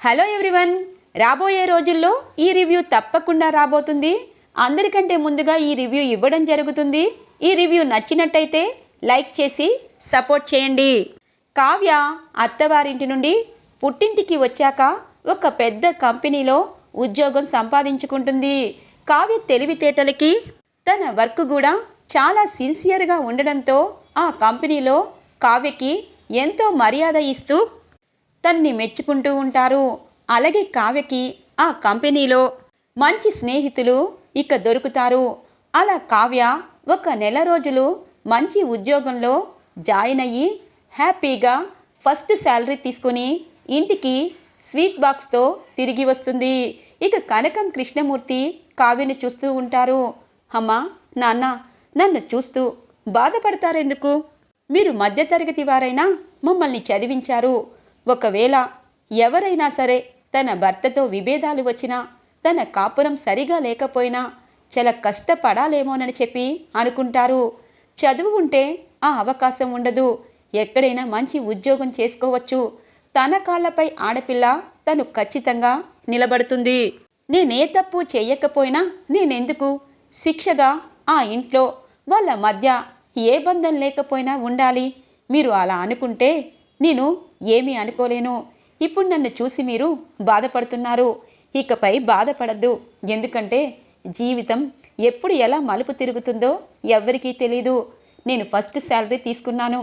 Hello everyone. రాబోయే రోజుల్లో ఈ రివ్యూ తప్పకుండా రాబోతుంది. అందరికంటే ముందుగా ఈ రివ్యూ ఇవ్వడం జరుగుతుంది. ఈ రివ్యూ నచ్చినట్టయితే లైక్ చేసి సపోర్ట్ చేయండి. కావ్య అత్తవారింటి నుండి పుట్టింటికి వచ్చాక ఒక పెద్ద కంపెనీలో ఉద్యోగం సంపాదించుకుంటుంది. కావ్య తెలివితేటలకి తన వర్క్ కూడా చాలా సిన్సియర్గా ఉండడంతో ఆ కంపెనీలో కావ్యకి ఎంతో మర్యాద ఇస్తూ తన్ని మెచ్చుకుంటూ ఉంటారు. అలాగే కావ్యకి ఆ కంపెనీలో మంచి స్నేహితులు ఇక దొరుకుతారు. అలా కావ్య ఒక నెల రోజులు మంచి ఉద్యోగంలో జాయిన్ అయ్యి హ్యాపీగా ఫస్ట్ శాలరీ తీసుకుని ఇంటికి స్వీట్ బాక్స్తో తిరిగి వస్తుంది. ఇక కనకం కృష్ణమూర్తి కావ్యని చూస్తూ ఉంటారు. అమ్మా నాన్న నన్ను చూస్తూ బాధపడతారెందుకు? మీరు మధ్యతరగతి వారైనా మమ్మల్ని చదివించారు. ఒకవేళ ఎవరైనా సరే తన భర్తతో విభేదాలు వచ్చినా తన కాపురం సరిగా లేకపోయినా చాలా కష్టపడాలేమోనని చెప్పి అనుకుంటారు. చదువు ఉంటే ఆ అవకాశం ఉండదు. ఎక్కడైనా మంచి ఉద్యోగం చేసుకోవచ్చు. తన కాళ్ళపై ఆడపిల్ల తను ఖచ్చితంగా నిలబడుతుంది. నేనే తప్పు చేయకపోయినా నేనెందుకు? శిక్షగా ఆ ఇంట్లో వాళ్ళ మధ్య ఏ బంధం లేకపోయినా ఉండాలి. మీరు అలా అనుకుంటే నేను ఏమీ అనుకోలేను. ఇప్పుడు నన్ను చూసి మీరు బాధపడుతున్నారు. ఇకపై బాధపడద్దు. ఎందుకంటే జీవితం ఎప్పుడు ఎలా మలుపు తిరుగుతుందో ఎవ్వరికీ తెలీదు. నేను ఫస్ట్ శాలరీ తీసుకున్నాను.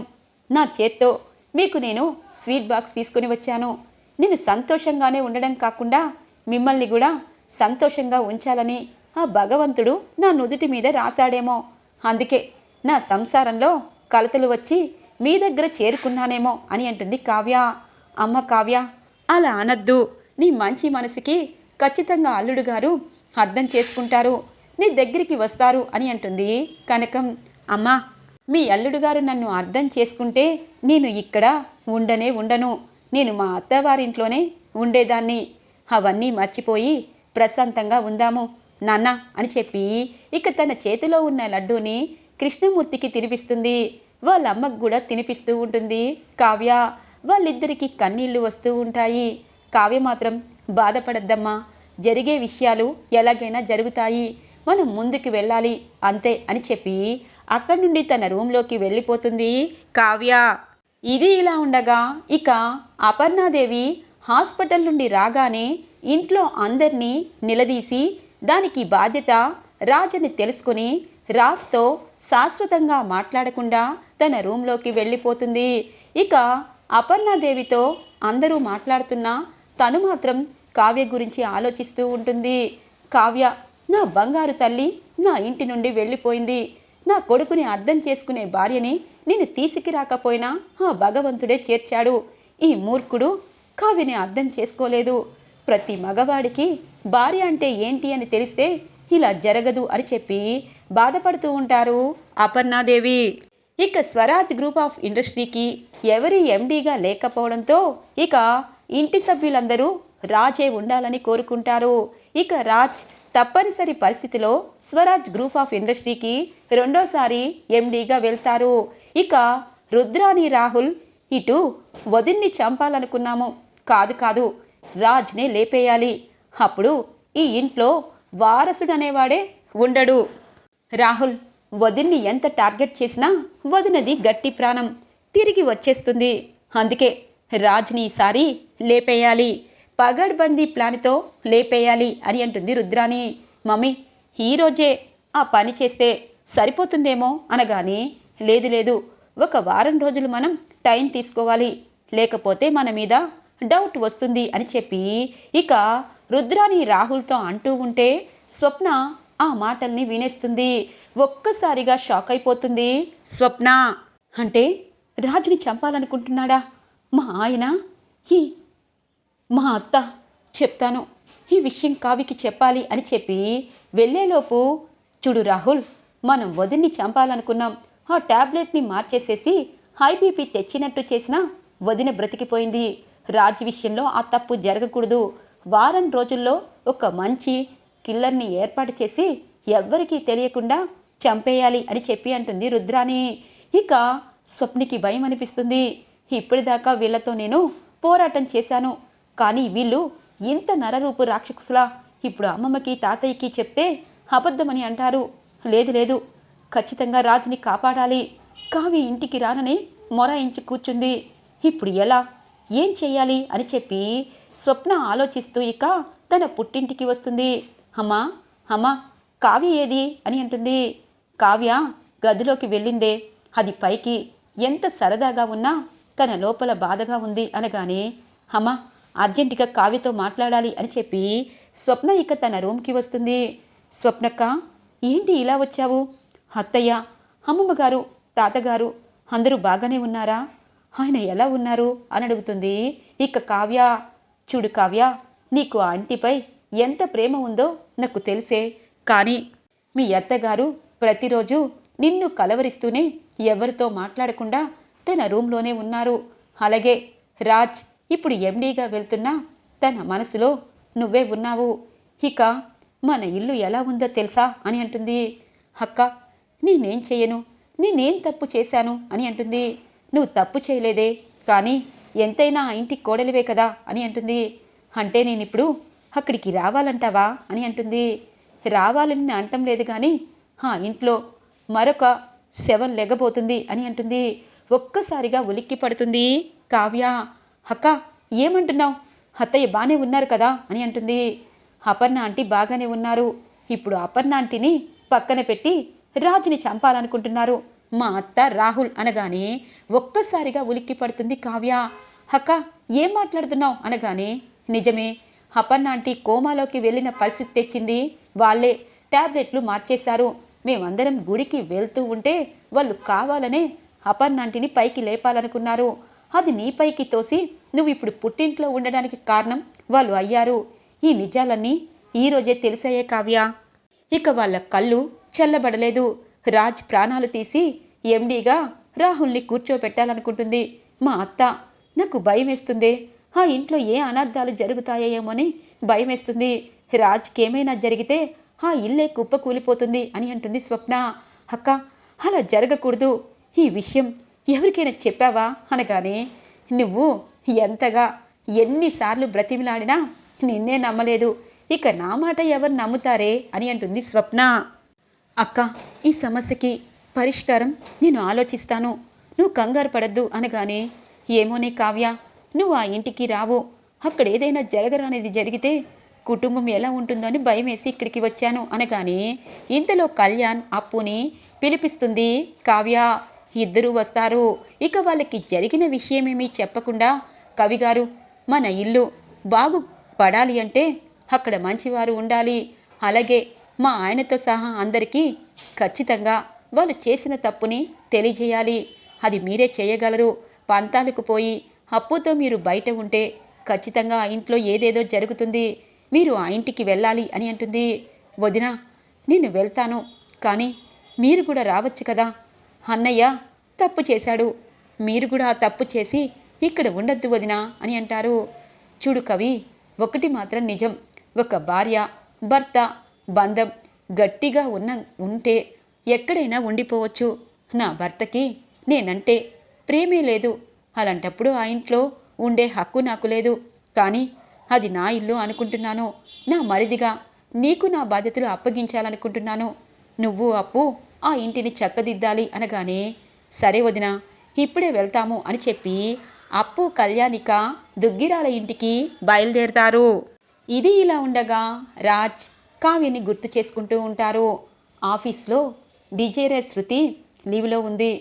నా చేత్తో మీకు నేను స్వీట్ బాక్స్ తీసుకుని వచ్చాను. నేను సంతోషంగానే ఉండడం కాకుండా మిమ్మల్ని కూడా సంతోషంగా ఉంచాలని ఆ భగవంతుడు నా నుదుటి మీద రాశాడేమో. అందుకే నా సంసారంలో కలతలు వచ్చి మీ దగ్గర చేరుకున్నానేమో అని అంటుంది కావ్య. అమ్మ కావ్య అలా అనద్దు. నీ మంచి మనసుకి ఖచ్చితంగా అల్లుడు గారు అర్థం చేసుకుంటారు. నీ దగ్గరికి వస్తారు అని అంటుంది కనకం. అమ్మా మీ అల్లుడు గారు నన్ను అర్థం చేసుకుంటే నేను ఇక్కడ ఉండనే ఉండను. నేను మా అత్తవారింట్లోనే ఉండేదాన్ని. అవన్నీ మర్చిపోయి ప్రశాంతంగా ఉందాము. నాన్న అని చెప్పి ఇక తన చేతిలో ఉన్న లడ్డూని కృష్ణమూర్తికి తినిపిస్తుంది. వాళ్ళ అమ్మకు కూడా తినిపిస్తూ ఉంటుంది. కావ్య వాళ్ళిద్దరికీ కన్నీళ్ళు వస్తూ ఉంటాయి. కావ్య మాత్రం బాధపడద్దమ్మా జరిగే విషయాలు ఎలాగైనా జరుగుతాయి. మనం ముందుకు వెళ్ళాలి అంతే అని చెప్పి అక్కడి నుండి తన రూమ్లోకి వెళ్ళిపోతుంది కావ్య. ఇది ఇలా ఉండగా ఇక అపర్ణాదేవి హాస్పిటల్ నుండి రాగానే ఇంట్లో అందరినీ నిలదీసి దానికి బాధ్యత రాజని తెలుసుకుని రాజ్తో శాశ్వతంగా మాట్లాడకుండా తన రూమ్లోకి వెళ్ళిపోతుంది. ఇక అపర్ణాదేవితో అందరూ మాట్లాడుతున్నా తను మాత్రం కావ్య గురించి ఆలోచిస్తూ ఉంటుంది. కావ్య నా బంగారు తల్లి నా ఇంటి నుండి వెళ్ళిపోయింది. నా కొడుకుని అర్థం చేసుకునే భార్యని నేను తీసుకురాకపోయినా ఆ భగవంతుడే చేర్చాడు. ఈ మూర్ఖుడు కావ్యని అర్థం చేసుకోలేదు. ప్రతి మగవాడికి భార్య అంటే ఏంటి అని తెలిస్తే ఇలా జరగదు అని చెప్పి బాధపడుతూ ఉంటారు అపర్ణాదేవి. ఇక స్వరాజ్ గ్రూప్ ఆఫ్ ఇండస్ట్రీకి ఎవరి ఎండీగా లేకపోవడంతో ఇక ఇంటి సభ్యులందరూ రాజే ఉండాలని కోరుకుంటారు. ఇక రాజ్ తప్పనిసరి పరిస్థితిలో స్వరాజ్ గ్రూప్ ఆఫ్ ఇండస్ట్రీకి రెండోసారి ఎండీగా వెళ్తారు. ఇక రుద్రాని రాహుల్ ఇటు వదిన్ని చంపాలనుకున్నాము. కాదు కాదు రాజ్నే లేపేయాలి. అప్పుడు ఈ ఇంట్లో వారసుడనేవాడే ఉండడు. రాహుల్ వదిన్ని ఎంత టార్గెట్ చేసినా వదినది గట్టి ప్రాణం. తిరిగి వచ్చేస్తుంది. అందుకే రాజ్ని ఈసారి లేపేయాలి. పగడ్బందీ ప్లాన్తో లేపేయాలి అని అంటుంది రుద్రాని మమ్మీ ఈరోజే ఆ పని చేస్తే సరిపోతుందేమో అనగానే లేదు లేదు ఒక వారం రోజులు మనం టైం తీసుకోవాలి. లేకపోతే మన మీద డౌట్ వస్తుంది అని చెప్పి ఇక రుద్రాని రాహుల్తో అంటూ ఉంటే స్వప్న ఆ మాటల్ని వినేస్తుంది. ఒక్కసారిగా షాక్ అయిపోతుంది. స్వప్న! అంటే రాజుని చంపాలనుకుంటున్నాడా? మా ఆయన? ఈ మా అత్త! చెప్తాను. ఈ విషయం కావికి చెప్పాలి అని చెప్పి వెళ్ళేలోపు చూడు రాహుల్ మనం వదిన్ని చంపాలనుకున్నాం. ఆ టాబ్లెట్ని మార్చేసేసి హై బీపీ తెచ్చినట్టు చేసినా వదిన బ్రతికిపోయింది. రాజు విషయంలో ఆ తప్పు జరగకూడదు. వారం రోజుల్లో ఒక మంచి కిల్లర్ని ఏర్పాటు చేసి ఎవ్వరికీ తెలియకుండా చంపేయాలి అని చెప్పి అంటుంది రుద్రాని ఇక స్వప్నికి భయం అనిపిస్తుంది. ఇప్పటిదాకా వీళ్ళతో నేను పోరాటం చేశాను. కానీ వీళ్ళు ఇంత నరరూపు రాక్షసులా. ఇప్పుడు అమ్మమ్మకి తాతయ్యకి చెప్తే అబద్ధమని అంటారు. లేదు లేదు. ఖచ్చితంగా రాజుని కాపాడాలి. కావి ఇంటికి రానని మొరాయించి కూర్చుంది. ఇప్పుడు ఎలా? ఏం చేయాలి అని చెప్పి స్వప్న ఆలోచిస్తూ ఇక తన పుట్టింటికి వస్తుంది. అమ్మా అమ్మా కావ్య ఏది అని అంటుంది. కావ్య గదిలోకి వెళ్ళిందే. అది పైకి ఎంత సరదాగా ఉన్నా తన లోపల బాధగా ఉంది అనగానే అమ్మా అర్జెంటుగా కావ్యతో మాట్లాడాలి అని చెప్పి స్వప్న ఇక తన రూమ్కి వస్తుంది. స్వప్నక్క ఏంటి ఇలా వచ్చావు? అత్తయ్య అమ్మమ్మ గారు తాతగారు అందరూ బాగానే ఉన్నారా? ఆయన ఎలా ఉన్నారు? అని అడుగుతుంది. ఇక కావ్య చూడు కావ్య నీకు ఆ ఇంటిపై ఎంత ప్రేమ ఉందో నాకు తెలిసే. కానీ మీ అత్తగారు ప్రతిరోజు నిన్ను కలవరిస్తూనే ఎవరితో మాట్లాడకుండా తన రూమ్లోనే ఉన్నారు. అలాగే రాజ్ ఇప్పుడు ఎండీగా వెళ్తున్నా తన మనసులో నువ్వే ఉన్నావు. ఇక మన ఇల్లు ఎలా ఉందో తెలుసా అని అంటుంది. అక్క నేనేం చేయను నేనేం తప్పు చేశాను అని అంటుంది. నువ్వు తప్పు చేయలేదే కానీ ఎంతైనా ఆ ఇంటి కోడలివే కదా అని అంటుంది. అంటే నేను ఇప్పుడు అక్కడికి రావాలంటావా? అని అంటుంది. రావాలని అంటం లేదు కానీ ఇంట్లో మరొక శవం లెగబోతుంది అని అంటుంది. ఒక్కసారిగా ఉలిక్కి పడుతుంది కావ్య. అక్క ఏమంటున్నావు? అత్తయ్య బాగానే ఉన్నారు కదా అని అంటుంది. అపర్ణ ఆంటీ బాగానే ఉన్నారు. ఇప్పుడు అపర్ణ ఆంటీని పక్కన పెట్టి రాజుని చంపాలనుకుంటున్నారు. మా అత్త రాహుల్ అనగానే ఒక్కసారిగా ఉలిక్కి పడుతుంది కావ్య. అక్క ఏం మాట్లాడుతున్నావు? అనగానే నిజమే అపర్ణ ఆంటీ కోమాలోకి వెళ్ళిన పరిస్థితి తెచ్చింది. వాళ్ళే ట్యాబ్లెట్లు మార్చేశారు. మేమందరం గుడికి వెళ్తూ ఉంటే వాళ్ళు కావాలనే అపర్ణ ఆంటీని పైకి లేపాలనుకున్నారు. అది నీ పైకి తోసి నువ్వు ఇప్పుడు పుట్టింట్లో ఉండడానికి కారణం వాళ్ళు అయ్యారు. ఈ నిజాలన్నీ ఈరోజే తెలిసాయే కావ్య. ఇక వాళ్ళ కళ్ళు చల్లబడలేదు. రాజ్ ప్రాణాలు తీసి ఎండీగా రాహుల్ని కూర్చోపెట్టాలనుకుంటుంది మా అత్త నాకు భయం వేస్తుంది ఆ ఇంట్లో ఏ అనర్థాలు జరుగుతాయేమోని భయమేస్తుంది. రాజ్కేమైనా ఏమైనా జరిగితే ఆ ఇల్లే కుప్ప కూలిపోతుంది అని అంటుంది స్వప్న. అక్క అలా జరగకూడదు. ఈ విషయం ఎవరికైనా చెప్పావా? అనగానే నువ్వు ఎంతగా ఎన్నిసార్లు బ్రతిమిలాడినా నిన్నే నమ్మలేదు. ఇక నా మాట ఎవరు నమ్ముతారే? అని అంటుంది స్వప్న. అక్క ఈ సమస్యకి పరిష్కారం నేను ఆలోచిస్తాను. నువ్వు కంగారు పడద్దు అనగానే ఏమోనే కావ్య నువ్వు ఆ ఇంటికి రావు. అక్కడ ఏదైనా జరగరానిది జరిగితే కుటుంబం ఎలా ఉంటుందో అని భయం వేసి ఇక్కడికి వచ్చాను అనగానే ఇంతలో కళ్యాణ్ అప్పుని పిలిపిస్తుంది. కావ్య ఇద్దరూ వస్తారు. ఇక వాళ్ళకి జరిగిన విషయమేమీ చెప్పకుండా కవిగారు మన ఇల్లు బాగుపడాలి అంటే అక్కడ మంచివారు ఉండాలి. అలాగే మా ఆయనతో సహా అందరికీ ఖచ్చితంగా వాళ్ళు చేసిన తప్పుని తెలియజేయాలి. అది మీరే చేయగలరు. పంతాలకు పోయి అప్పుతో మీరు బయట ఉంటే ఖచ్చితంగా ఆ ఇంట్లో ఏదేదో జరుగుతుంది. మీరు ఆ ఇంటికి వెళ్ళాలి అని అంటుంది. వదిన నేను వెళ్తాను కానీ మీరు కూడా రావచ్చు కదా? అన్నయ్య తప్పు చేశాడు. మీరు కూడా ఆ తప్పు చేసి ఇక్కడ ఉండొద్దు వదినా అని అంటారు. చూడు కవి ఒకటి మాత్రం నిజం. ఒక భార్య భర్త బంధం గట్టిగా ఉన్న ఉంటే ఎక్కడైనా ఉండిపోవచ్చు. నా భర్తకి నేనంటే ప్రేమే లేదు. అలాంటప్పుడు ఆ ఇంట్లో ఉండే హక్కు నాకు లేదు. కానీ అది నా ఇల్లు అనుకుంటున్నాను. నా మరిదిగా నీకు నా బాధ్యతలు అప్పగించాలనుకుంటున్నాను. నువ్వు అప్పు ఆ ఇంటిని చక్కదిద్దాలి అనగానే సరే వదినా ఇప్పుడే వెళ్తాము అని చెప్పి అప్పు కళ్యాణిక దుగ్గిరాల ఇంటికి బయలుదేరుతారు. ఇది ఇలా ఉండగా రాజ్ కావ్యని గుర్తు చేసుకుంటూ ఉంటారు. ఆఫీస్లో డిజేరే శృతి లీవ్లో ఉంది.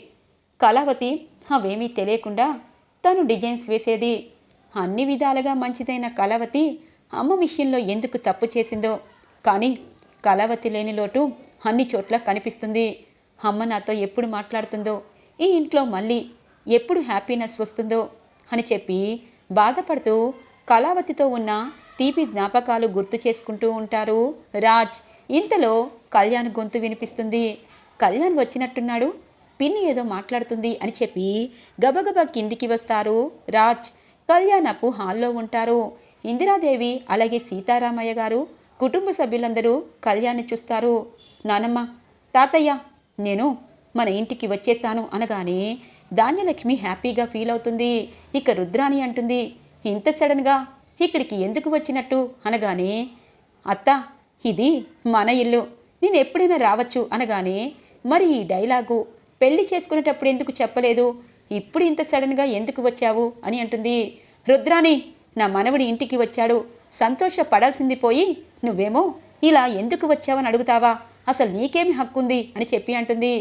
కళావతి అవేమీ తెలియకుండా తను డిజైన్స్ వేసేది. అన్ని విధాలుగా మంచిదైన కళావతి అమ్మ విషయంలో ఎందుకు తప్పు చేసిందో. కానీ కళావతి లేని లోటు అన్ని చోట్ల కనిపిస్తుంది. అమ్మ నాతో ఎప్పుడు మాట్లాడుతుందో ఈ ఇంట్లో మళ్ళీ ఎప్పుడు హ్యాపీనెస్ వస్తుందో అని చెప్పి బాధపడుతూ కళావతితో ఉన్న తీపి జ్ఞాపకాలు గుర్తు చేసుకుంటూ ఉంటారు. రాజ్ ఇంతలో కళ్యాణ్ గొంతు వినిపిస్తుంది. కళ్యాణ్ వచ్చినట్టున్నాడు. పిన్ని ఏదో మాట్లాడుతుంది అని చెప్పి గబగబా కిందికి వస్తారు. రాజ్ కళ్యాణ్ అప్పు హాల్లో ఉంటారు. ఇందిరాదేవి అలాగే సీతారామయ్య గారు కుటుంబ సభ్యులందరూ కళ్యాణ్ చూస్తారు. నానమ్మ తాతయ్య నేను మన ఇంటికి వచ్చేసాను అనగానే ధాన్యలక్ష్మి హ్యాపీగా ఫీల్ అవుతుంది. ఇక రుద్రాణి అంటుంది ఇంత సడన్గా ఇక్కడికి ఎందుకు వచ్చినట్టు? అనగానే అత్త ఇది మన ఇల్లు నేను ఎప్పుడైనా రావచ్చు అనగానే మరి ఈ డైలాగు పెళ్ళి చేసుకునేటప్పుడు ఎందుకు చెప్పలేదు? ఇప్పుడు ఇంత సడన్గా ఎందుకు వచ్చావు? అని అంటుంది. రుద్రాని నా మనవడి ఇంటికి వచ్చాడు. సంతోషపడాల్సింది పోయి నువ్వేమో ఇలా ఎందుకు వచ్చావని అడుగుతావా? అసలు నీకేమి హక్కుంది? అని చెప్పి అంటుంది.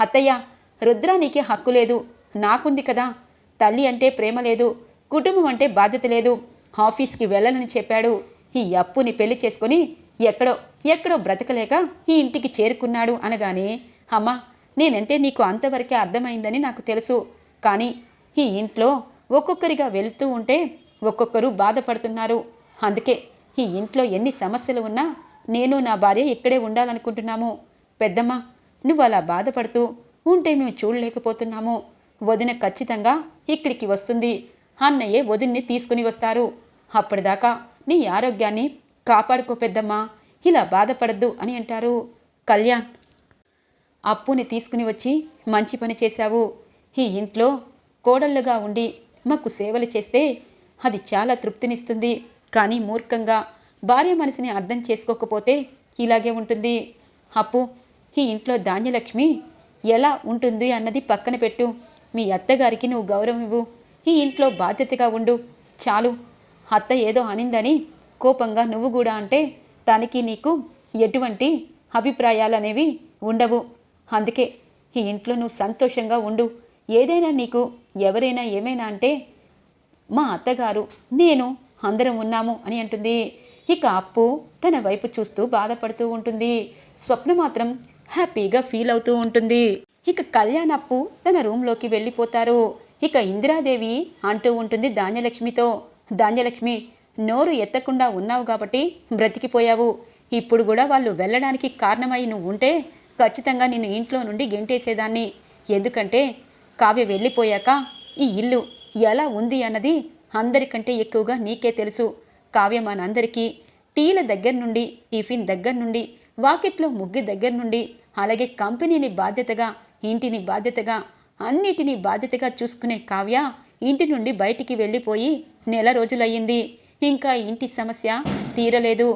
అత్తయ్య రుద్రా నీకే హక్కు లేదు. నాకుంది కదా. తల్లి అంటే ప్రేమ లేదు. కుటుంబం అంటే బాధ్యత లేదు. ఆఫీస్కి వెళ్ళనని చెప్పాడు. ఈ అప్పుని పెళ్ళి చేసుకొని ఎక్కడో ఎక్కడో బ్రతకలేక ఈ ఇంటికి చేరుకున్నాడు అనగానే అమ్మా నేనంటే నీకు అంతవరకే అర్థమైందని నాకు తెలుసు. కానీ ఈ ఇంట్లో ఒక్కొక్కరిగా వెళ్తూ ఉంటే ఒక్కొక్కరు బాధపడుతున్నారు. అందుకే ఈ ఇంట్లో ఎన్ని సమస్యలు ఉన్నా నేను నా భార్య ఇక్కడే ఉండాలనుకుంటున్నాము. పెద్దమ్మ నువ్వు అలా బాధపడుతూ ఉంటే మేము చూడలేకపోతున్నాము. వదిన ఖచ్చితంగా ఇక్కడికి వస్తుంది. అన్నయ్యే వదిన్ని తీసుకుని వస్తారు. అప్పటిదాకా నీ ఆరోగ్యాన్ని కాపాడుకో పెద్దమ్మా. ఇలా బాధపడద్దు అని అంటారు. కళ్యాణ్ అప్పుని తీసుకుని వచ్చి మంచి పని చేశావు. ఈ ఇంట్లో కోడళ్ళుగా ఉండి మాకు సేవలు చేస్తే అది చాలా తృప్తినిస్తుంది. కానీ మూర్ఖంగా భార్య మనసుని అర్థం చేసుకోకపోతే ఇలాగే ఉంటుంది. అప్పు ఈ ఇంట్లో ధాన్యలక్ష్మి ఎలా ఉంటుంది అన్నది పక్కన పెట్టు. మీ అత్తగారికి నువ్వు గౌరవం ఇవ్వు. ఈ ఇంట్లో బాధ్యతగా ఉండు. చాలు. అత్త ఏదో అనిందని కోపంగా నువ్వు కూడా అంటే తనకి నీకు ఎటువంటి అభిప్రాయాలు అనేవి ఉండవు. అందుకే ఈ ఇంట్లో నువ్వు సంతోషంగా ఉండు. ఏదైనా నీకు ఎవరైనా ఏమైనా అంటే మా అత్తగారు నేను అందరం ఉన్నాము అని అంటుంది. ఇక అప్పు తన వైపు చూస్తూ బాధపడుతూ ఉంటుంది. స్వప్న మాత్రం హ్యాపీగా ఫీల్ అవుతూ ఉంటుంది. ఇక కళ్యాణ్ అప్పు తన రూమ్లోకి వెళ్ళిపోతారు. ఇక ఇందిరాదేవి అంటూ ఉంటుంది ధాన్యలక్ష్మితో. ధాన్యలక్ష్మి నోరు ఎత్తకుండా ఉన్నావు కాబట్టి బ్రతికిపోయావు. ఇప్పుడు కూడా వాళ్ళు వెళ్ళడానికి కారణమై నువ్వు ఉంటే ఖచ్చితంగా నిన్ను ఇంట్లో నుండి గెంటేసేదాన్ని. ఎందుకంటే కావ్య వెళ్ళిపోయాక ఈ ఇల్లు ఎలా ఉంది అన్నది అందరికంటే ఎక్కువగా నీకే తెలుసు. కావ్య మనందరికీ టీల దగ్గర నుండి టిఫిన్ దగ్గర నుండి వాకిట్లో ముగ్గు దగ్గర నుండి అలాగే కంపెనీని బాధ్యతగా ఇంటిని బాధ్యతగా అన్నిటినీ బాధ్యతగా చూసుకునే కావ్య ఇంటి నుండి బయటికి వెళ్ళిపోయి నెల రోజులయ్యింది. ఇంకా ఇంటి సమస్య తీరలేదు.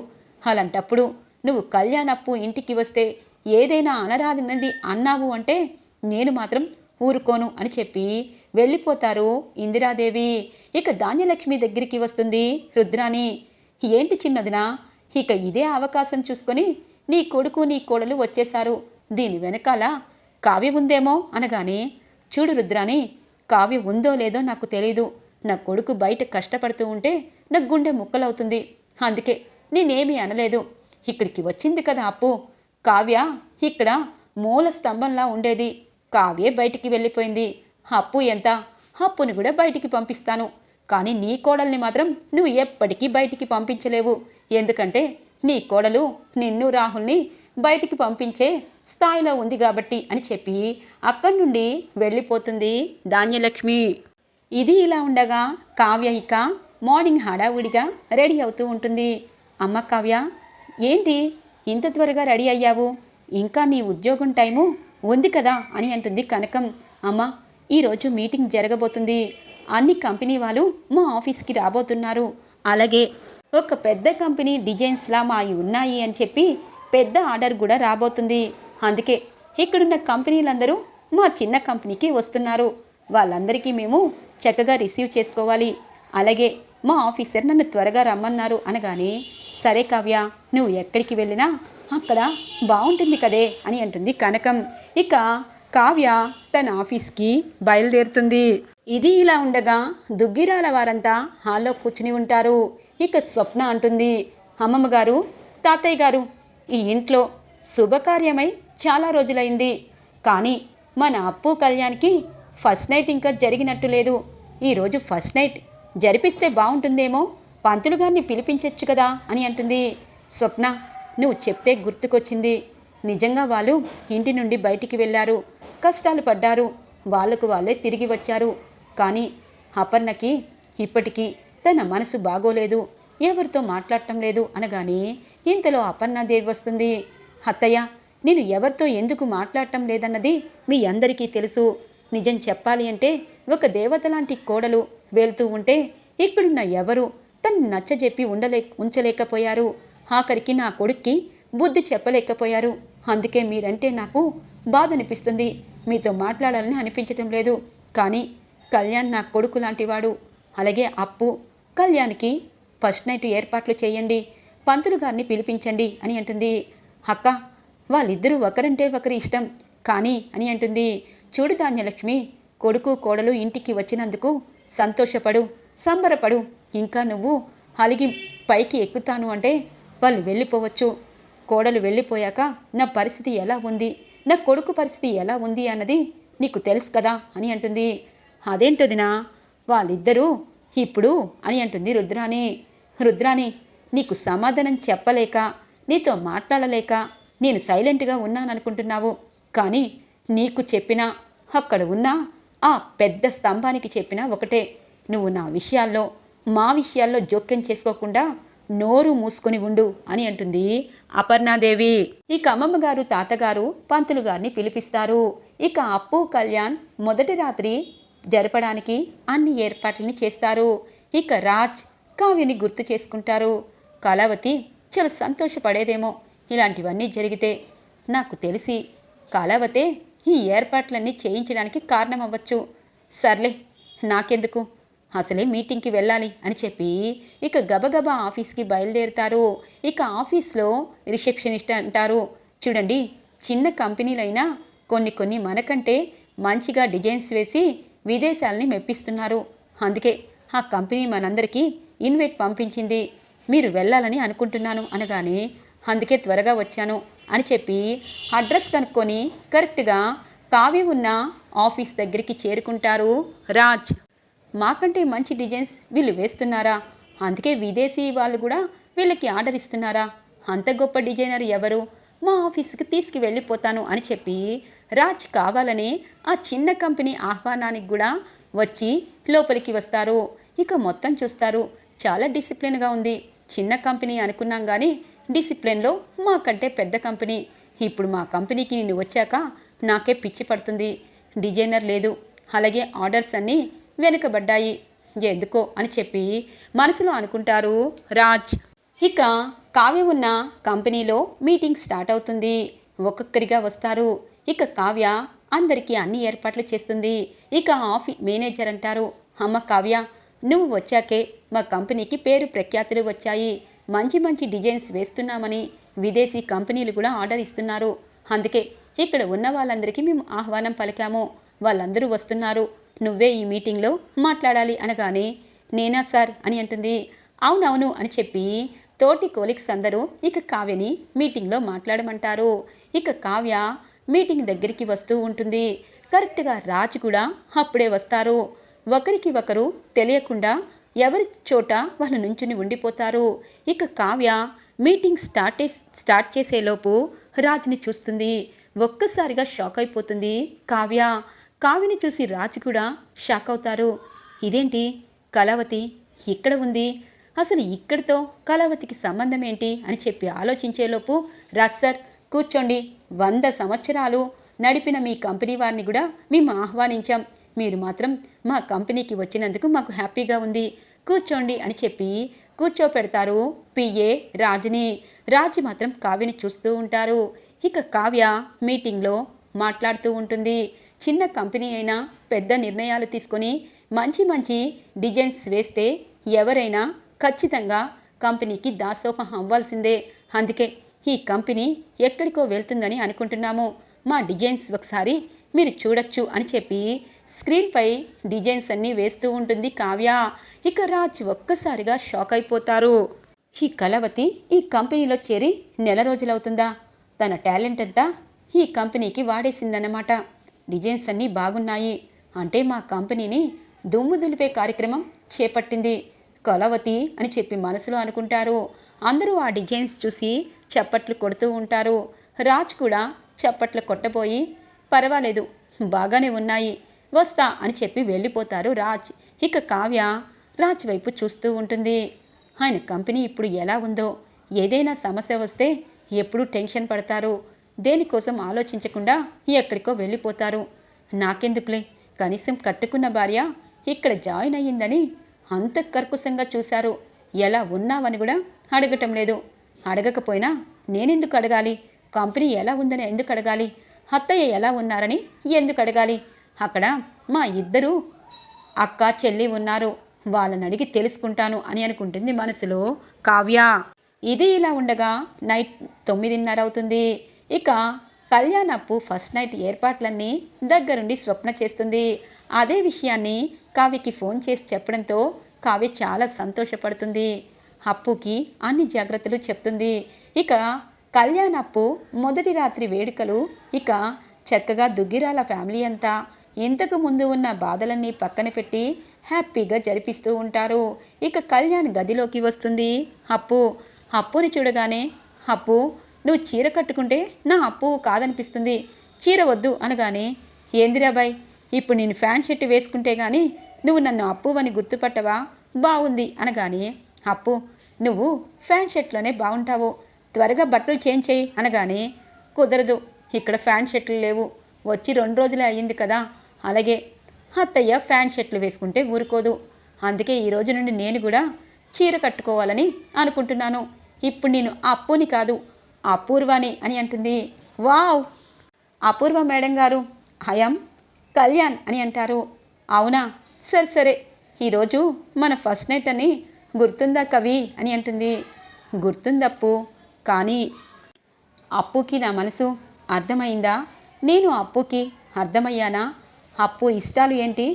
అలాంటప్పుడు నువ్వు కళ్యాణప్పు ఇంటికి వస్తే ఏదైనా అనరాదినది అన్నావు అంటే నేను మాత్రం ఊరుకోను అని చెప్పి వెళ్ళిపోతారు ఇందిరాదేవి. ఇక ధాన్యలక్ష్మి దగ్గరికి వస్తుంది రుద్రాని ఏంటి చిన్నదినా? ఇక ఇదే అవకాశం చూసుకొని నీ కొడుకు నీ కోడలు వచ్చేశారు. దీని వెనకాల కావ్య ఉందేమో అనగానే చూడు రుద్రాని కావ్య ఉందో లేదో నాకు తెలీదు. నా కొడుకు బయట కష్టపడుతూ ఉంటే నా గుండె ముక్కలవుతుంది. అందుకే నేనేమీ అనలేదు. ఇక్కడికి వచ్చింది కదా అప్పు. కావ్య ఇక్కడ మూల స్తంభంలా ఉండేది. కావ్యే బయటికి వెళ్ళిపోయింది. అప్పు ఎంత? అప్పుని కూడా బయటికి పంపిస్తాను. కానీ నీ కోడల్ని మాత్రం నువ్వు ఎప్పటికీ బయటికి పంపించలేవు. ఎందుకంటే నీ కోడలు నిన్ను రాహుల్ని బయటికి పంపించే స్థాయిలో ఉంది కాబట్టి అని చెప్పి అక్కడి నుండి వెళ్ళిపోతుంది ధాన్యలక్ష్మి. ఇది ఇలా ఉండగా కావ్య ఇక మార్నింగ్ హడావుడిగా రెడీ అవుతూ ఉంటుంది. అమ్మ కావ్య ఏంటి ఇంత త్వరగా రెడీ అయ్యావు? ఇంకా నీ ఉద్యోగం టైము ఉంది కదా? అని అంటుంది కనకం. అమ్మ ఈరోజు మీటింగ్ జరగబోతుంది. అన్ని కంపెనీ వాళ్ళు మా ఆఫీస్కి రాబోతున్నారు. అలాగే ఒక పెద్ద కంపెనీ డిజైన్స్లా మావి ఉన్నాయి అని చెప్పి పెద్ద ఆర్డర్ కూడా రాబోతుంది. అందుకే ఇక్కడున్న కంపెనీలందరూ మా చిన్న కంపెనీకి వస్తున్నారు. వాళ్ళందరికీ మేము చక్కగా రిసీవ్ చేసుకోవాలి. అలాగే మా ఆఫీసర్ నన్ను త్వరగా రమ్మన్నారు అనగానే సరే కావ్య నువ్వు ఎక్కడికి వెళ్ళినా అక్కడ బాగుంటుంది కదే అని అంటుంది కనకం. ఇక కావ్య తన ఆఫీస్కి బయలుదేరుతుంది. ఇది ఇలా ఉండగా దుగ్గిరాల వారంతా హాల్లో కూర్చుని ఉంటారు. ఇక స్వప్న అంటుంది అమ్మమ్మ గారు తాతయ్య గారు ఈ ఇంట్లో శుభకార్యమై చాలా రోజులైంది. కానీ మన అప్పు కళ్యాణ్కి ఫస్ట్ నైట్ ఇంకా జరిగినట్టు లేదు. ఈరోజు ఫస్ట్ నైట్ జరిపిస్తే బాగుంటుందేమో పంతులు గారిని పిలిపించవచ్చు కదా అని అంటుంది. స్వప్న నువ్వు చెప్తే గుర్తుకొచ్చింది. నిజంగా వాళ్ళు ఇంటి నుండి బయటికి వెళ్ళారు. కష్టాలు పడ్డారు. వాళ్ళకు వాళ్ళే తిరిగి వచ్చారు. కానీ అపర్ణకి ఇప్పటికీ తన మనసు బాగోలేదు. ఎవరితో మాట్లాడటం లేదు అనగానే ఇంతలో అపర్ణాదేవి వస్తుంది. అత్తయ్య నేను ఎవరితో ఎందుకు మాట్లాడటం లేదన్నది మీ అందరికీ తెలుసు. నిజం చెప్పాలి అంటే ఒక దేవత లాంటి కోడలు వెళ్తూ ఉంటే ఇక్కడున్న ఎవరు తను నచ్చజెప్పి ఉండలే ఉంచలేకపోయారు. ఆఖరికి నా కొడుక్కి బుద్ధి చెప్పలేకపోయారు. అందుకే మీరంటే నాకు బాధ అనిపిస్తుంది మీతో మాట్లాడాలని అనిపించటం లేదు. కానీ కళ్యాణ్ నా కొడుకు లాంటివాడు. అలాగే అప్పు. కళ్యాణ్కి ఫస్ట్ నైట్ ఏర్పాట్లు చేయండి. పంతులు గారిని పిలిపించండి అని అంటుంది. అక్క వాళ్ళిద్దరూ ఒకరంటే ఒకరి ఇష్టం. కానీ అని అంటుంది. చూడు ధాన్యలక్ష్మి కొడుకు కోడలు ఇంటికి వచ్చినందుకు సంతోషపడు సంబరపడు. ఇంకా నువ్వు అలిగి పైకి ఎక్కుతాను అంటే వాళ్ళు వెళ్ళిపోవచ్చు. కోడలు వెళ్ళిపోయాక నా పరిస్థితి ఎలా ఉంది? నా కొడుకు పరిస్థితి ఎలా ఉంది అన్నది నీకు తెలుసు కదా అని అంటుంది. అదేంటోదినా వాళ్ళిద్దరూ ఇప్పుడు అని అంటుంది రుద్రాణి. రుద్రాణి నీకు సమాధానం చెప్పలేక నీతో మాట్లాడలేక నేను సైలెంట్గా ఉన్నాననుకుంటున్నావు. కానీ నీకు చెప్పినా అక్కడ ఉన్న ఆ పెద్ద స్తంభానికి చెప్పినా ఒకటే. నువ్వు నా విషయాల్లో మా విషయాల్లో జోక్యం చేసుకోకుండా నోరు మూసుకొని ఉండు అని అంటుంది అపర్ణాదేవి. ఇక అమ్మమ్మ గారు తాతగారు పంతులు గారిని పిలిపిస్తారు. ఇక అప్పు కళ్యాణ్ మొదటి రాత్రి జరపడానికి అన్ని ఏర్పాట్లని చేస్తారు. ఇక రాజ్ కావ్యని గుర్తు చేసుకుంటారు. కళావతి చాలా సంతోషపడేదేమో ఇలాంటివన్నీ జరిగితే నాకు తెలిసి కళావతే ఈ ఏర్పాట్లన్నీ చేయించడానికి కారణమవ్వచ్చు. సర్లే నాకెందుకు? అసలే మీటింగ్కి వెళ్ళాలి అని చెప్పి ఇక గబగబా ఆఫీస్కి బయలుదేరుతారు. ఇక ఆఫీస్లో రిసెప్షనిస్ట్ అంటారు. చూడండి చిన్న కంపెనీలైనా కొన్ని కొన్ని మనకంటే మంచిగా డిజైన్స్ వేసి విదేశాలని మెప్పిస్తున్నారు. అందుకే ఆ కంపెనీ మనందరికీ ఇన్వైట్ పంపించింది. మీరు వెళ్ళాలని అనుకుంటున్నాను అనగానే అందుకే త్వరగా వచ్చాను అని చెప్పి అడ్రస్ కనుక్కొని కరెక్ట్గా కావి ఉన్న ఆఫీస్ దగ్గరికి చేరుకుంటారు. రాజ్ మాకంటే మంచి డిజైన్స్ వీళ్ళు వేస్తున్నారా? అందుకే విదేశీ వాళ్ళు కూడా వీళ్ళకి ఆర్డర్ ఇస్తున్నారా? అంత గొప్ప డిజైనర్ ఎవరు? మా ఆఫీస్కి తీసుకు వెళ్ళిపోతాను అని చెప్పి రాజ్ కావాలని ఆ చిన్న కంపెనీ ఆహ్వానానికి కూడా వచ్చి లోపలికి వస్తారు. ఇక మొత్తం చూస్తారు. చాలా డిసిప్లిన్గా ఉంది. చిన్న కంపెనీ అనుకున్నాం కానీ డిసిప్లిన్లో మాకంటే పెద్ద కంపెనీ. ఇప్పుడు మా కంపెనీకి నేను వచ్చాక నాకే పిచ్చి పడుతుంది. డిజైనర్ లేదు. అలాగే ఆర్డర్స్ అన్నీ వెనుకబడ్డాయి. ఎందుకో? అని చెప్పి మనసులో అనుకుంటారు రాజ్. ఇక కావ్య ఉన్న కంపెనీలో మీటింగ్ స్టార్ట్ అవుతుంది. ఒక్కొక్కరిగా వస్తారు. ఇక కావ్య అందరికీ అన్ని ఏర్పాట్లు చేస్తుంది. ఇక ఆఫీ మేనేజర్ అంటారు అమ్మ కావ్య నువ్వు వచ్చాకే మా కంపెనీకి పేరు ప్రఖ్యాతులు వచ్చాయి. మంచి మంచి డిజైన్స్ వేస్తున్నామని విదేశీ కంపెనీలు కూడా ఆర్డర్ ఇస్తున్నారు. అందుకే ఇక్కడ ఉన్న వాళ్ళందరికీ మేము ఆహ్వానం పలికాము. వాళ్ళందరూ వస్తున్నారు. నువ్వే ఈ మీటింగ్లో మాట్లాడాలి అనగానే నేనా సార్? అని అంటుంది. అవునవును అని చెప్పి తోటి కోలిక్స్ అందరూ ఇక కావ్యని మీటింగ్లో మాట్లాడమంటారు. ఇక కావ్య మీటింగ్ దగ్గరికి వస్తూ ఉంటుంది. కరెక్ట్గా రాజు కూడా అప్పుడే వస్తారు. ఒకరికి ఒకరు తెలియకుండా ఎవరి చోట వాళ్ళు నుంచుని ఉండిపోతారు. ఇక కావ్య మీటింగ్ స్టార్ట్ స్టార్ట్ చేసేలోపు రాజుని చూస్తుంది. ఒక్కసారిగా షాక్ అయిపోతుంది కావ్య. కావ్యని చూసి రాజు కూడా షాక్ అవుతారు. ఇదేంటి? కళావతి ఇక్కడ ఉంది. అసలు ఇక్కడితో కళావతికి సంబంధం ఏంటి? అని చెప్పి ఆలోచించేలోపు రాజ్ సార్ కూర్చోండి. వంద సంవత్సరాలు నడిపిన మీ కంపెనీ వారిని కూడా మేము ఆహ్వానించాం. మీరు మాత్రం మా కంపెనీకి వచ్చినందుకు మాకు హ్యాపీగా ఉంది. కూర్చోండి అని చెప్పి కూర్చోపెడతారు పిఏ రాజుని. రాజు మాత్రం కావ్యని చూస్తూ ఉంటారు. ఇక కావ్య మీటింగ్లో మాట్లాడుతూ ఉంటుంది. చిన్న కంపెనీ అయినా పెద్ద నిర్ణయాలు తీసుకొని మంచి మంచి డిజైన్స్ వేస్తే ఎవరైనా ఖచ్చితంగా కంపెనీకి దాసోహం అవ్వాల్సిందే. అందుకే ఈ కంపెనీ ఎక్కడికో వెళ్తుందని అనుకుంటున్నాము. మా డిజైన్స్ ఒకసారి మీరు చూడొచ్చు అని చెప్పి స్క్రీన్పై డిజైన్స్ అన్నీ వేస్తూ ఉంటుంది కావ్య. ఇక రాజ్ ఒక్కసారిగా షాక్ అయిపోతారు. ఈ కలవతి ఈ కంపెనీలో చేరి నెల రోజులవుతుందా? తన టాలెంట్ అంతా ఈ కంపెనీకి వాడేసిందన్నమాట. డిజైన్స్ అన్నీ బాగున్నాయి అంటే మా కంపెనీని దుమ్ము దులిపే కార్యక్రమం చేపట్టింది. కొలవతి అని చెప్పి మనసులో అనుకుంటారు. అందరూ ఆ డిజైన్స్ చూసి చప్పట్లు కొడుతూ ఉంటారు. రాజ్ కూడా చప్పట్లు కొట్టబోయి పర్వాలేదు బాగానే ఉన్నాయి వస్తా అని చెప్పి వెళ్ళిపోతారు రాజ్. ఇక కావ్య రాజ్ వైపు చూస్తూ ఉంటుంది. ఆయన కంపెనీ ఇప్పుడు ఎలా ఉందో ఏదైనా సమస్య వస్తే ఎప్పుడూ టెన్షన్ పడతారు. దేనికోసం ఆలోచించకుండా ఎక్కడికో వెళ్ళిపోతారు. నాకెందుకులే? కనీసం కట్టుకున్న భార్య ఇక్కడ జాయిన్ అయ్యిందని అంత కర్కుశంగా చూశారు. ఎలా ఉన్నావని కూడా అడగటం లేదు. అడగకపోయినా నేనెందుకు అడగాలి? కంపెనీ ఎలా ఉందని ఎందుకు అడగాలి? అత్తయ్య ఎలా ఉన్నారని ఎందుకు అడగాలి? అక్కడ మా ఇద్దరు అక్క చెల్లి ఉన్నారు. వాళ్ళని అడిగి తెలుసుకుంటాను అని అనుకుంటుంది మనసులో కావ్య. ఇది ఇలా ఉండగా నైట్ తొమ్మిదిన్నర అవుతుంది. ఇక కళ్యాణప్పు ఫస్ట్ నైట్ ఏర్పాట్లన్నీ దగ్గరుండి స్వప్న చేస్తుంది. అదే విషయాన్ని కావ్యకి ఫోన్ చేసి చెప్పడంతో కావ్య చాలా సంతోషపడుతుంది. అప్పుకి అన్ని జాగ్రత్తలు చెప్తుంది. ఇక కళ్యాణప్పు మొదటి రాత్రి వేడుకలు ఇక చక్కగా దుగ్గిరాల ఫ్యామిలీ అంతా ఇంతకు ముందు ఉన్న బాధలన్నీ పక్కన పెట్టి హ్యాపీగా జరిపిస్తూ ఉంటారు. ఇక కళ్యాణ్ గదిలోకి వస్తుంది అప్పు. అప్పుని చూడగానే అప్పు నువ్వు చీర కట్టుకుంటే నా అప్పు కాదనిపిస్తుంది. చీర వద్దు అనగానే ఏందిరాబాయ్ ఇప్పుడు నేను ఫ్యాన్ షర్ట్ వేసుకుంటే కానీ నువ్వు నన్ను అప్పు అని గుర్తుపట్టవా? బాగుంది అనగానే అప్పు నువ్వు ఫ్యాన్ షర్ట్లోనే బాగుంటావు త్వరగా బట్టలు చేంజ్ చేయి అనగానే కుదరదు ఇక్కడ ఫ్యాన్ షర్ట్లు లేవు. వచ్చి రెండు రోజులే అయ్యింది కదా అలాగే అత్తయ్య ఫ్యాన్ షర్ట్లు వేసుకుంటే ఊరుకోదు. అందుకే ఈ రోజు నుండి నేను కూడా చీర కట్టుకోవాలని అనుకుంటున్నాను. ఇప్పుడు నేను అప్పుని కాదు అపూర్వని అని అంటుంది. వావ్! అపూర్వ మేడం గారు హయం కళ్యాణ్ అని అంటారు. అవునా? సరే సరే. ఈరోజు మన ఫస్ట్ నైట్ అని గుర్తుందా కవి? అని అంటుంది. గుర్తుందప్పు. కానీ అప్పుకి నా మనసు అర్థమైందా? నేను అప్పుకి అర్థమయ్యానా? అప్పు ఇష్టాలు ఏంటి?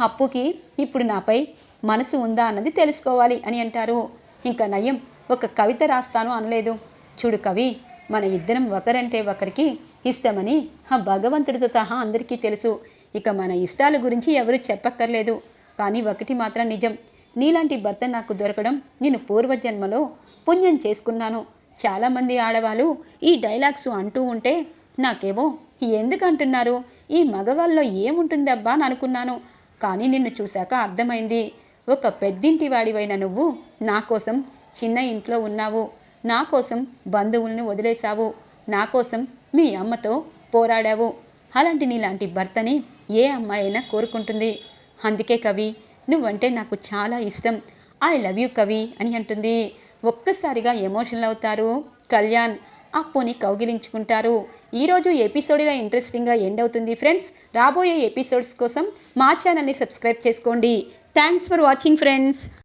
అప్పుకి ఇప్పుడు నాపై మనసు ఉందా అన్నది తెలుసుకోవాలి అని అంటారు. ఇంకా నయం ఒక కవిత రాస్తాను అనలేదు. చూడు కవి మన ఇద్దరం ఒకరంటే ఒకరికి ఇష్టమని ఆ భగవంతుడితో సహా అందరికీ తెలుసు. ఇక మన ఇష్టాల గురించి ఎవరు చెప్పక్కర్లేదు. కానీ ఒకటి మాత్రం నిజం. నీలాంటి భర్త నాకు దొరకడం నేను పూర్వజన్మలో పుణ్యం చేసుకున్నాను. చాలామంది ఆడవాళ్ళు ఈ డైలాగ్స్ అంటూ ఉంటే నాకేమో ఎందుకు అంటున్నారు? ఈ మగవాళ్ళలో ఏముంటుందబ్బా అని అనుకున్నాను. కానీ నిన్ను చూశాక అర్థమైంది. ఒక పెద్దింటి వాడివైన నువ్వు నా కోసం చిన్న ఇంట్లో ఉన్నావు. నా కోసం బంధువులను వదిలేశావు. నా కోసం మీ అమ్మతో పోరాడావు. అలాంటి నీలాంటి భర్తని ఏ అమ్మాయి అయినా కోరుకుంటుంది. అందుకే కవి నువ్వంటే నాకు చాలా ఇష్టం. ఐ లవ్ యూ కవి అని అంటుంది. ఒక్కసారిగా ఎమోషనల్ అవుతారు కళ్యాణ్. అప్పుని కౌగిలించుకుంటారు. ఈరోజు ఎపిసోడ్ ఇలా ఇంట్రెస్టింగ్గా ఎండ్ అవుతుంది ఫ్రెండ్స్. రాబోయే ఎపిసోడ్స్ కోసం మా ఛానల్ని సబ్స్క్రైబ్ చేసుకోండి. Thanks for watching friends.